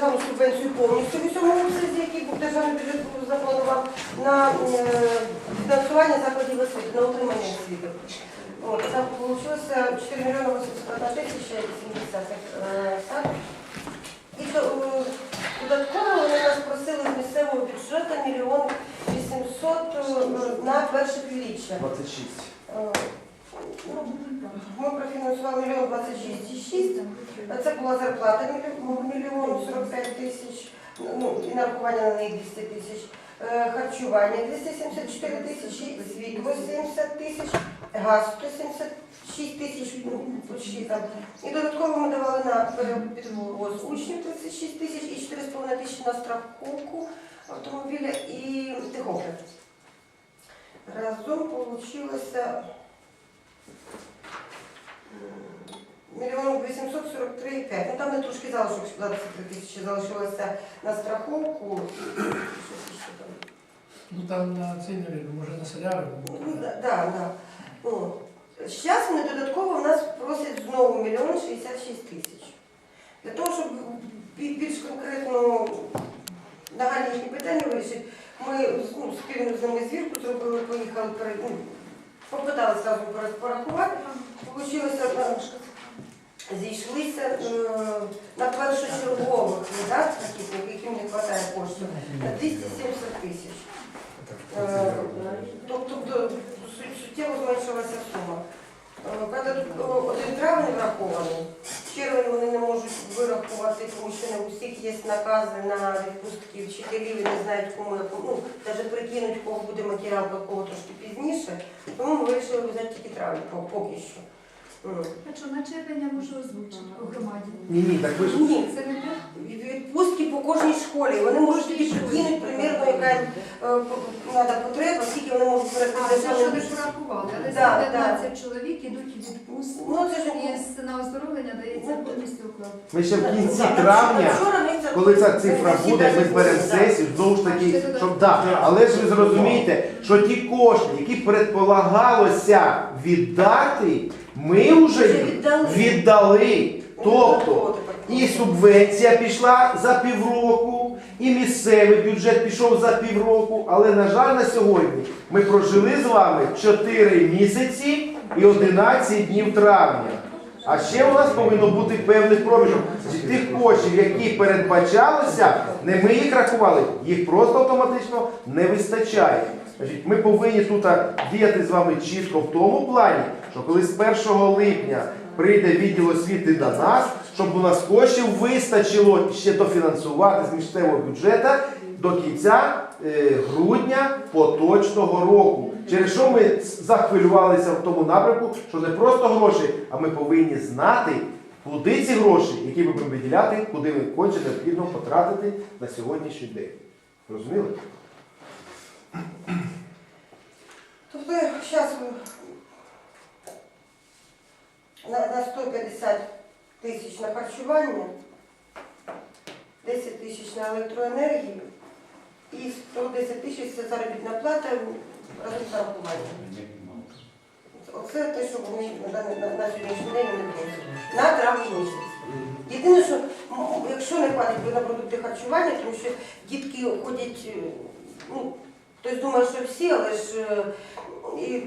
державну субвенцію повністю в усьому обсязі, який був державний бюджет запланував на е, фінансування закладів освіти, на утримання освіти. От, там вийшло 4 мільйони 81 тисяча 70. Е, так? І додатково вони нас просили з місцевого бюджету мільйон 800 е, на перше півріччя. 26. Ми профінансували мільйон 26,6. Це була зарплата мільйон- мільйон 45 тисяч, ну, і нарахування на неї 200 тисяч. Е, Харчування 274 тисячі, світло 70 тисяч, газ 176 тисяч, ну, почти там. І додатково ми давали на перевоз учнів 36 тисяч і 4,5 тисячі на страховку автомобіля і тихогляд. Разом получилося мільйон 843,5. Ну там не трошки залишок 23 тисячі залишилося на страховку. Ну там на цей може на соляру. Ну, да, да, да. Ну, Зараз вони додатково в нас просять знову мільйон 66 тисяч. Для того, щоб більш конкретно нагальні питання вирішити, ми ну, спільно з ними звірку зробили, поїхали, пере- ну, попиталися порахувати. Е, зійшлися е, на першочергових видатках, яким не вистачає коштів, на 270 тисяч. Е, Тобто суттєво зменшилася сума. Е, Правда, тут один травень врахований. Червень вони не можуть вирахувати, тому що не у всіх є накази на відпустки вчителів і не знають, кому ну, навіть прикинуть, кого буде матеріал, кого трошки пізніше. Тому ми вирішили взяти тільки травень поки що. А що, на червень я можу озвучити у громаді? Ні, ні, так ви ж Ні, Це не те? Відпустки по кожній школі. Вони можуть тільки прикинути примірно, яка їм треба потреба, скільки вони можуть А, це що перекладати. порахували, але Да, це 15 чоловік ідуть у відпустку. Ну, це ж І на оздоровлення дається повністю оклад. ми ще в кінці травня, коли ця цифра буде, ми зберемо сесію, знову ж таки, щоб да. Але ж ви зрозумієте, що ті кошти, які предполагалося віддати, ми вже їх віддали. Тобто і субвенція пішла за півроку, і місцевий бюджет пішов за півроку. Але, на жаль, на сьогодні ми прожили з вами 4 місяці і 11 днів травня. А ще у нас повинно бути певний проміжок. Тих коштів, які передбачалися, не ми їх рахували, їх просто автоматично не вистачає. Ми повинні тут діяти з вами чітко в тому плані, що коли з 1 липня прийде відділ освіти до нас, щоб у нас коштів вистачило ще дофінансувати з місцевого бюджету до кінця е, грудня поточного року. Через що ми захвилювалися в тому напрямку, що не просто гроші, а ми повинні знати, куди ці гроші, які ми будемо виділяти, куди ми конче необхідно потратити на сьогоднішній день. Розуміли? Тобто зараз на, на 150 тисяч на харчування, 10 тисяч на електроенергію і 110 тисяч це заробітна плата разом з нарахуванням. Оце те, що вони на, на, на сьогоднішній день не просять. На травень місяць. Єдине, що якщо не хватить на продукти харчування, тому що дітки ходять, е, ну, хтось думає, що всі, але ж е, і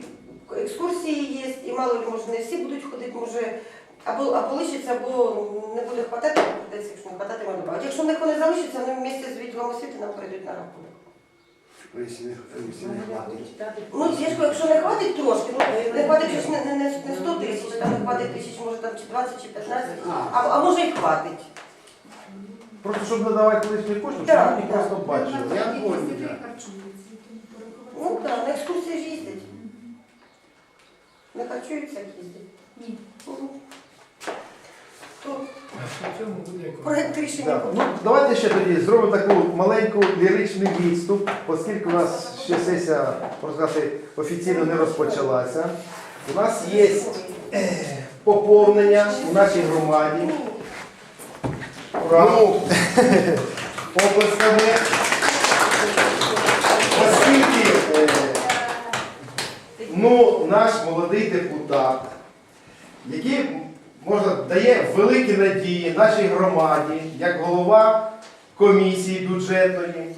екскурсії є, і мало ли, може, не всі будуть ходити, може, або, або лишиться, або не буде хватати, прийдеться, якщо не хватати, ми добавити. Якщо в них вони залишаться, вони вместе з відділом освіти нам перейдуть на рахунок. Ну, звісно, якщо не хватить трошки, ну, не хватить ж не, не, не 100 тисяч, там не хватить тисяч, може там чи 20, чи 15, а, а може і хватить. Просто щоб надавати лишні кошти, щоб Так, вони так. просто бачили. Я понял. Ну так, на екскурсії ж їздять. Не харчуються, як їздять. Ні. Проект рішення. Так, ну, давайте ще тоді зробимо таку маленьку ліричний відступ, оскільки у нас ще сесія, можна сказати, офіційно не розпочалася. У нас є е, поповнення у нашій громаді. Ура! Оплесками. Оскільки е, ну, наш молодий депутат, який можна дає великі надії нашій громаді, як голова комісії бюджетної.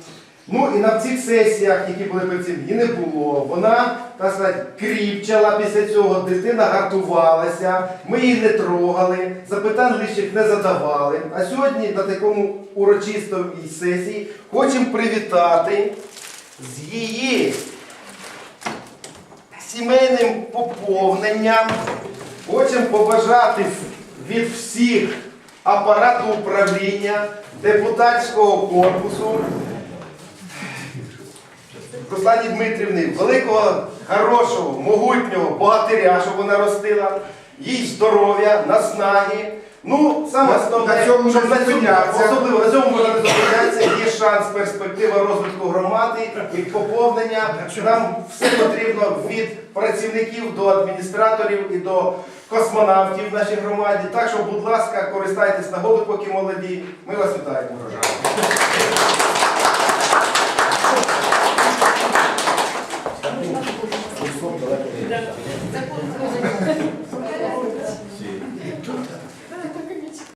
Ну і на цих сесіях, які були перед цим, не було. Вона, так сказати, кріпчала після цього, дитина гартувалася, ми її не трогали, запитань лишніх не задавали. А сьогодні на такому урочистій сесії хочемо привітати з її сімейним поповненням. Хочемо побажати від всіх апарату управління, депутатського корпусу, Руслані Дмитрівни, великого, хорошого, могутнього богатиря, щоб вона ростила, їй здоров'я, наснаги. Ну, саме основне, на цьому щоб не на цьому, зупинятися. особливо на цьому можна не є шанс, перспектива розвитку громади і поповнення. Нам все потрібно від працівників до адміністраторів і до космонавтів в нашій громаді. Так що, будь ласка, користайтесь нагоду, поки молоді. Ми вас вітаємо.